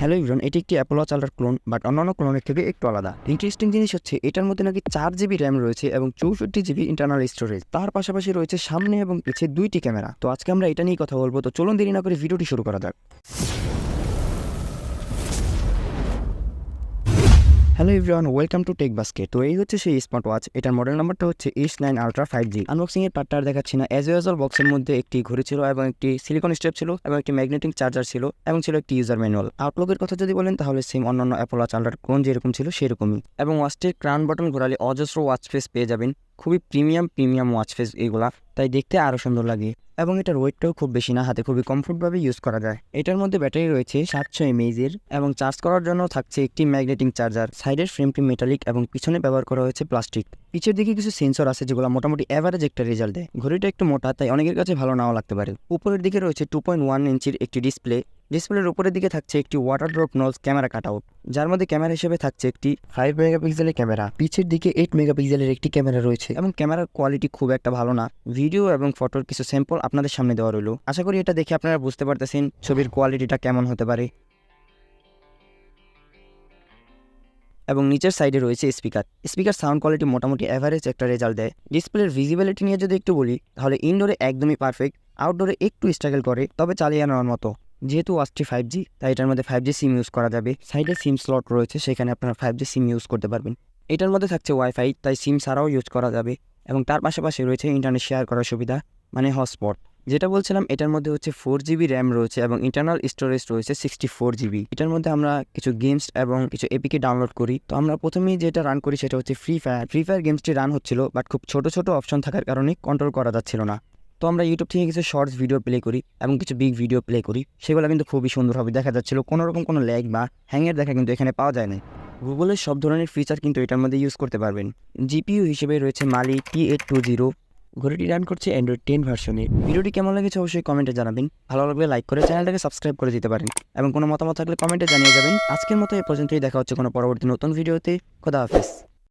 Hello ইভরন এটি একটি Apollo চালার ক্লোন বাট অন্যান্য ক্লোনের থেকে একটু আলাদা। ইন্টারেস্টিং জিনিস হচ্ছে, এটার মধ্যে নাকি চার জিবি র্যাম রয়েছে এবং চৌষট্টি জিবি ইন্টারনাল স্টোরেজ তার পাশাপাশি রয়েছে সামনে এবং পিছে দুইটি ক্যামেরা। তো আজকে আমরা এটা নিয়ে কথা বলব, তো চলুন দেরি না করে ভিডিওটি শুরু করা যাক। Hello everyone welcome to Tech Basket তো এই হচ্ছে সেই স্মার্ট ওয়াচ এটার মডেল নাম্বারটা হচ্ছে H nine ultra five G unboxing এর পার্টটা আর দেখাচ্ছি না। অ্যাজ ইউজুয়াল বক্সের মধ্যে একটি ঘড়ি ছিল এবং একটি সিলিকন স্টেপ ছিল এবং একটি ম্যাগনেটিক চার্জার ছিল এবং ছিল একটি ইউজার ম্যানুয়াল আউটলুকের কথা যদি বলেন, তাহলে সেম অন্যান্য অ্যাপোলো আলট্রার কোন যেরকম ছিল সেরকমই। এবং ওয়াচটির ক্রাউন বাটন ঘোরালে অজস্র ওয়াচ ফেস পেয়ে যাবেন। খুবই প্রিমিয়াম প্রিমিয়াম ওয়াচ ফেস এগুলা। তাই দেখতে আরও সুন্দর লাগে। এবং এটার ওয়েটটাও খুব বেশি না, হাতে খুবই কমফোর্টভাবে ইউজ করা যায়। এটার মধ্যে ব্যাটারি রয়েছে সাতশো এমএজের এবং চার্জ করার জন্য থাকছে একটি ম্যাগনেটিং চার্জার সাইডের ফ্রেমটি মেটালিক এবং পিছনে ব্যবহার করা হয়েছে প্লাস্টিক পিছের দিকে কিছু সেন্সর আছে যেগুলো মোটামুটি অ্যাভারেজ একটা রেজাল্ট দেয়। ঘড়িটা একটু মোটা, তাই অনেকের কাছে ভালো নাও লাগতে পারে। উপরের দিকে রয়েছে টু পয়েন্ট ওয়ান ইঞ্চির একটি ডিসপ্লে ডিসপ্লের উপরের দিকে থাকছে একটি water drop notch camera cut out যার মধ্যে ক্যামেরা হিসেবে থাকছে একটি ফাইভ মেগাপিক্সেলের ক্যামেরা পিছের দিকে এইট মেগাপিক্সেলের একটি ক্যামেরা রয়েছে। এবং ক্যামেরার কোয়ালিটি খুব একটা ভালো না। ভিডিও এবং ফটোর কিছু স্যাম্পল আপনাদের সামনে দেওয়া রইল। আশা করি এটা দেখে আপনারা বুঝতে পারতেছেন ছবির কোয়ালিটিটা কেমন হতে পারে। এবং নিচের সাইডে রয়েছে স্পিকার স্পিকার সাউন্ড কোয়ালিটি মোটামুটি অ্যাভারেজ একটা রেজাল্ট দেয়। ডিসপ্লের ভিজিবিলিটি নিয়ে যদি একটু বলি, তাহলে ইনডোরে একদমই পারফেক্ট আউটডোরে একটু স্ট্রাগল করে, তবে চালিয়ে নেওয়ার মতো। যেহেতু ওয়াচটি ফাইভ জি তাই এটার মধ্যে ফাইভ জি সিম ইউজ করা যাবে। সাইডে সিম স্লট রয়েছে, সেখানে আপনারা ফাইভ জি সিম ইউজ করতে পারবেন। এটার মধ্যে থাকছে ওয়াইফাই তাই সিম ছাড়াও ইউজ করা যাবে। এবং তার পাশাপাশি রয়েছে ইন্টারনেট শেয়ার করার সুবিধা মানে হটস্পট যেটা বলছিলাম, এটার মধ্যে হচ্ছে ফোর জিবি র্যাম রয়েছে এবং ইন্টারনাল স্টোরেজ রয়েছে সিক্সটি ফোর জিবি এটার মধ্যে আমরা কিছু গেমস এবং কিছু এপিকে ডাউনলোড করি। তো আমরা প্রথমেই যেটা রান করি, সেটা হচ্ছে ফ্রি ফায়ার ফ্রি ফায়ার গেমসটি রান হচ্ছিল বাট খুব ছোট ছোট অপশন থাকার কারণে কন্ট্রোল করা যাচ্ছিল না। তো আমরা ইউটিউব থেকে কিছু শর্টস ভিডিও প্লে করি এবং কিছু বিগ ভিডিও প্লে করি, সেগুলো কিন্তু খুবই সুন্দরভাবে দেখা যাচ্ছিল। কোনো রকম কোনো ল্যাগ বা হ্যাংয়ের দেখা কিন্তু এখানে পাওয়া যায় না গুগলের সব ধরনের ফিচার কিন্তু এটার মধ্যে ইউজ করতে পারবেন। জিপিইউ হিসেবে রয়েছে Mali T eight two zero ঘড়িটি রান করছে অ্যান্ড্রয়েড টেন ভার্সনে ভিডিওটি কেমন লেগেছে অবশ্যই কমেন্টে জানাবেন। ভালো লাগলে লাইক করে চ্যানেলটাকে সাবস্ক্রাইব করে দিতে পারেন। এবং কোনো মতামত থাকলে কমেন্টে জানিয়ে যাবেন। আজকের মতো এ পর্যন্তই, দেখা হচ্ছে কোনো পরবর্তী নতুন ভিডিওতে খোদা হাফেজ।